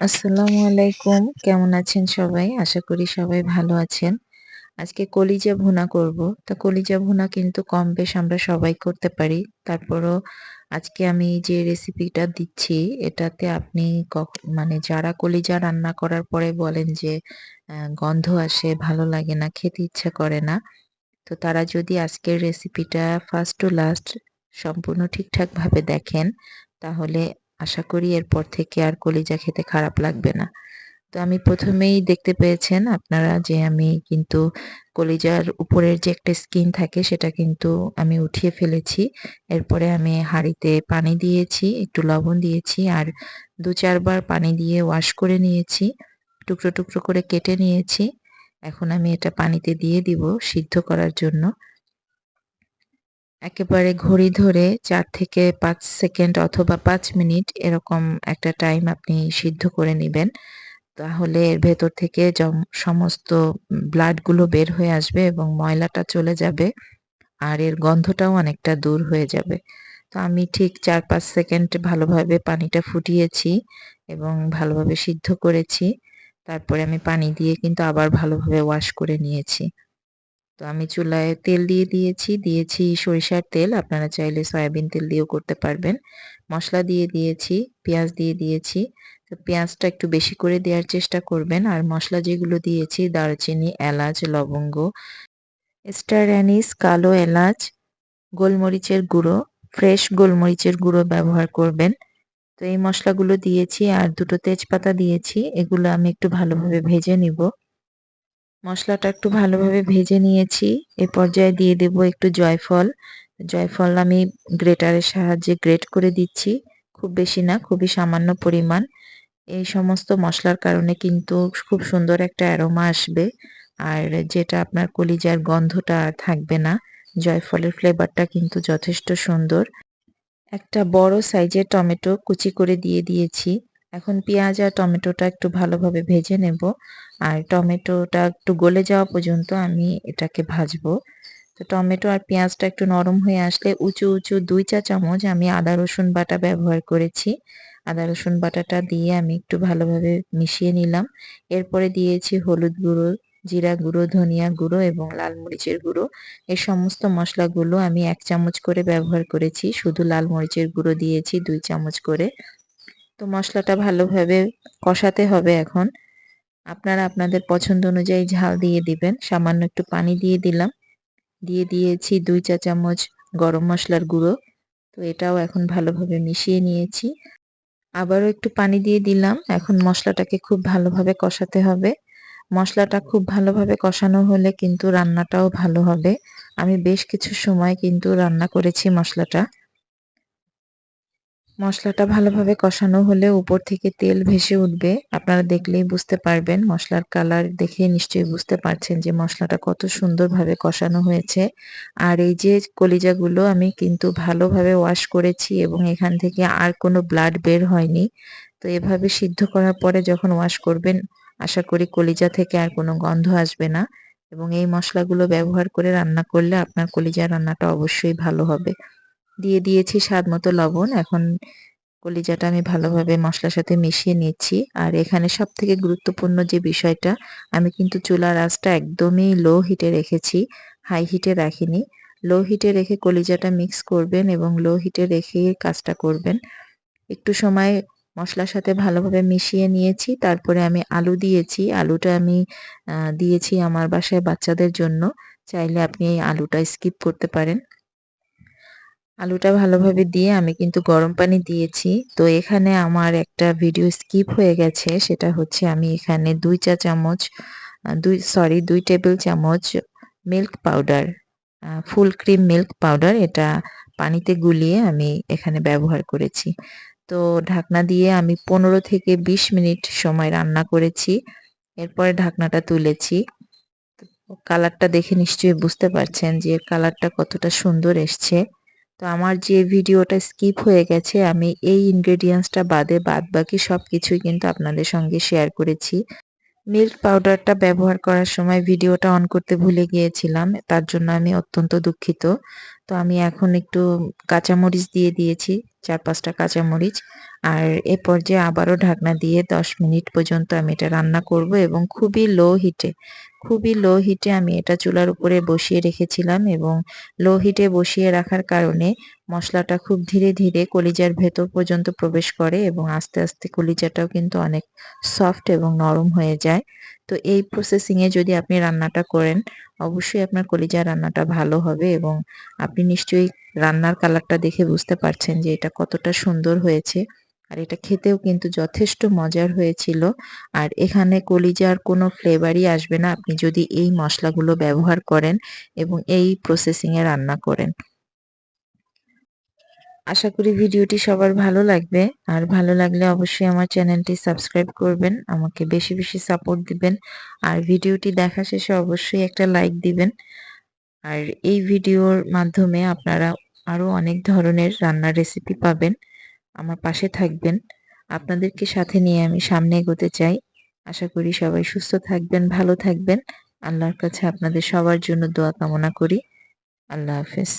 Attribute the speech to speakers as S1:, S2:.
S1: আসসালামু আলাইকুম। কেমন আছেন সবাই? আশা করি সবাই ভালো আছেন। আজকে কলিজা ভুনা করব। তা কলিজা ভুনা কিন্তু কম বেশ আমরা সবাই করতে পারি। তারপরও আজকে আমি যে রেসিপিটা দিচ্ছি, এটাতে আপনি মানে যারা কলিজা রান্না করার পরে বলেন যে গন্ধ আসে, ভালো লাগে না, খেতে ইচ্ছা করে না, তো তারা যদি আজকের রেসিপিটা ফার্স্ট টু লাস্ট সম্পূর্ণ ঠিকঠাকভাবে দেখেন, তাহলে আশা করি এরপর থেকে আর কলিজা খেতে খারাপ লাগবে না। তো আমি প্রথমেই দেখতে পেয়েছেন আপনারা যে আমি কিন্তু কলিজার উপরের যে একটা স্কিন থাকে সেটা কিন্তু আমি উঠিয়ে ফেলেছি। এরপরে আমি হাঁড়িতে পানি দিয়েছি, একটু লবণ দিয়েছি আর দু চারবার পানি দিয়ে ওয়াশ করে নিয়েছি, টুকরো টুকরো করে কেটে নিয়েছি। এখন আমি এটা পানিতে দিয়ে দিব সিদ্ধ করার জন্য। একেবারে ঘড়ি ধরে চার থেকে পাঁচ সেকেন্ড অথবা পাঁচ মিনিট এরকম একটা টাইম আপনি সিদ্ধ করে নেবেন। তাহলে এর ভেতর থেকে সমস্ত ব্লাডগুলো বের হয়ে আসবে এবং ময়লাটা চলে যাবে আর এর গন্ধটাও অনেকটা দূর হয়ে যাবে। তো আমি ঠিক চার পাঁচ সেকেন্ড ভালোভাবে পানিটা ফুটিয়েছি এবং ভালোভাবে সিদ্ধ করেছি। তারপরে আমি পানি দিয়ে কিন্তু আবার ভালোভাবে ওয়াশ করে নিয়েছি। তো আমি চুলায় তেল দিয়ে দিয়েছি দিয়েছি সরিষার তেল, আপনারা চাইলে সয়াবিন তেল দিয়েও করতে পারবেন। মশলা দিয়ে দিয়েছি, পেঁয়াজ দিয়ে দিয়েছি, তো পেঁয়াজটা একটু বেশি করে দেওয়ার চেষ্টা করবেন। আর মশলা যেগুলো দিয়েছি, দারচিনি, এলাচ, লবঙ্গ স্টার অ্যানিস, কালো এলাচ, গোলমরিচের গুঁড়ো, ফ্রেশ গোলমরিচের গুঁড়ো ব্যবহার করবেন। তো এই মশলাগুলো দিয়েছি আর দুটো তেজপাতা দিয়েছি, এগুলো আমি একটু ভালোভাবে ভেজে নিব। মশলাটা একটু ভালোভাবে ভেজে নিয়েছি। এ পর্যায়ে দিয়ে দেব একটু জয়ফল। জয়ফল আমি গ্রেটারের সাহায্যে গ্রেট করে দিচ্ছি। খুব বেশি না, খুবই সামান্য পরিমাণ। এই সমস্ত মশলার কারণে কিন্তু খুব সুন্দর একটা অ্যারোমা আসবে। আর যেটা আপনার কলিজার গন্ধটা থাকবে না, জয়ফলের ফ্লেভারটা কিন্তু যথেষ্ট সুন্দর। একটা বড় সাইজের টমেটো কুচি করে দিয়ে দিয়েছি। এখন পেঁয়াজ আর টমেটোটা একটু ভালোভাবে ভেজে নেব। আর টমেটোটা একটু গলে যাওয়া পর্যন্ত আমি এটাকে ভাজবো। তো টমেটো আর পেঁয়াজটা একটু নরম হয়ে আসলে উঁচু উঁচু দুই চা চামচ আমি আদা, রসুন বাটা ব্যবহার করেছি। আদা, রসুন বাটাটা দিয়ে আমি একটু ভালোভাবে মিশিয়ে নিলাম। এরপরে দিয়েছি হলুদ গুঁড়ো, জিরা গুঁড়ো, ধনিয়া গুঁড়ো এবং লাল মরিচের গুঁড়ো। এই সমস্ত মশলাগুলো আমি এক চামচ করে ব্যবহার করেছি। শুধু লাল মরিচের গুঁড়ো দিয়েছি দুই চামচ করে। তো মশলাটা ভালোভাবে কষাতে হবে এখন। আপনারা আপনাদের পছন্দ অনুযায়ী ঝাল দিয়ে দিবেন। সামান্য একটু পানি দিয়ে দিলাম। দিয়ে দিয়েছি দুই চা চামচ গরম মশলার গুঁড়ো। তো এটাও এখন ভালোভাবে মিশিয়ে নিয়েছি। আবারও একটু পানি দিয়ে দিলাম। এখন মশলাটাকে খুব ভালোভাবে কষাতে হবে। মশলাটা খুব ভালোভাবে কষানো হলে কিন্তু রান্নাটাও ভালো হবে। আমি বেশ কিছু সময় কিন্তু রান্না করেছি মশলাটা। মশলাটা ভালোভাবে কষানো হলে উপর থেকে তেল ভেসে উঠবে। আপনারা দেখলেই বুঝতে পারবেন, মশলার কালার দেখে নিশ্চয়ই বুঝতে পারছেন যে মশলাটা কত সুন্দরভাবে কষানো হয়েছে। আর এই যে কলিজাগুলো আমি কিন্তু ভালোভাবে ওয়াশ করেছি এবং এখান থেকে আর কোনো ব্লাড বের হয়নি। তো এভাবে সিদ্ধ করার পরে যখন ওয়াশ করবেন, আশা করি কলিজা থেকে আর কোনো গন্ধ আসবে না। এবং এই মশলাগুলো ব্যবহার করে রান্না করলে আপনার কলিজা রান্নাটা অবশ্যই ভালো হবে। দিয়ে দিয়েছি স্বাদ মতো লবণ। এখন কলিজাটা আমি ভালোভাবে মশলার সাথে মিশিয়ে নিচ্ছি। আর এখানে সব থেকে গুরুত্বপূর্ণ যে বিষয়টা, আমি কিন্তু চুলার আঁচটা একদমই লো হিটে রেখেছি হাই হিটে রাখিনি। লো হিটে রেখে কলিজাটা মিক্স করবেন এবং লো হিটে রেখে কাজটা করবেন। একটু সময় মশলার সাথে ভালোভাবে মিশিয়ে নিয়েছি, তারপরে আমি আলু দিয়েছি। আলুটা আমি দিয়েছি আমার বাসায় বাচ্চাদের জন্য। চাইলে আপনি এই আলুটা স্কিপ করতে পারেন। আলুটা ভালোভাবে দিয়ে আমি কিন্তু গরম পানি দিয়েছি। তো এখানে আমার একটা ভিডিও স্কিপ হয়ে গেছে, সেটা হচ্ছে আমি এখানে দুই চা চামচ দুই সরি দুই টেবিল চামচ milk powder full cream milk powder এটা পানিতে গুলিয়ে আমি এখানে ব্যবহার করেছি। তো ঢাকনা দিয়ে আমি পনেরো থেকে বিশ মিনিট সময় রান্না করেছি। এরপরে ঢাকনাটা তুলেছি। কালারটা দেখে নিশ্চয়ই বুঝতে পারছেন যে কালারটা কতটা সুন্দর এসছে। তো আমার যে ভিডিওটা স্কিপ হয়ে গেছে, আমি এই ইনগ্রেডিয়েন্টসটা বাদে বাদ বাকি সব কিছুই কিন্তু আপনাদের সঙ্গে শেয়ার করেছি। মিল্ক পাউডারটা ব্যবহার করার সময় ভিডিওটা অন করতে ভুলে গিয়েছিলাম, তার জন্য আমি অত্যন্ত দুঃখিত। তো আমি এখন একটু কাঁচামরিচ দিয়ে দিয়েছি চার পাঁচটা কাঁচামরিচ। আর এ পর্যায়ে আবারও ঢাকনা দিয়ে 10 মিনিট পর্যন্ত আমি এটা রান্না করব এবং খুবই লো হিটে খুবই লো হিটে আমি এটা চুলার উপরে বসিয়ে রেখেছিলাম এবং লো হিটে বসিয়ে রাখার কারণে মশলাটা খুব ধীরে ধীরে কলিজার ভেতর পর্যন্ত প্রবেশ করে এবং আস্তে আস্তে কলিজাটাও কিন্তু অনেক সফট এবং নরম হয়ে যায়। তো এই প্রসেসিংয়ে যদি আপনি রান্নাটা করেন, অবশ্যই আপনার কলিজা রান্নাটা ভালো হবে এবং আপনি নিশ্চয়ই রান্নার কালারটা দেখে বুঝতে পারছেন যে এটা কতটা সুন্দর হয়েছে। আর এটা খেতেও কিন্তু যথেষ্ট মজার হয়েছিল। আর এখানে কলিজার কোনো ফ্লেভারই আসবে না। আপনি যদি এই মশলাগুলো ব্যবহার করেন এবং এই প্রসেসিংয়ে রান্না করেন। আশা করি ভিডিওটি সবার ভালো লাগবে। আর ভালো লাগলে অবশ্যই আমার চ্যানেলটি সাবস্ক্রাইব করবেন। আমাকে বেশি বেশি সাপোর্ট দিবেন। আর ভিডিওটি দেখা শেষে অবশ্যই একটা লাইক দিবেন। আর এই ভিডিওর মাধ্যমে আপনারা আরও অনেক ধরনের রান্নার রেসিপি পাবেন। আমার পাশে থাকবেন। আপনাদেরকে সাথে নিয়ে আমি সামনে এগোতে চাই। আশা করি সবাই সুস্থ থাকবেন, ভালো থাকবেন। আল্লাহর কাছে আপনাদের সবার জন্য দোয়া কামনা করি। আল্লাহ হাফেজ।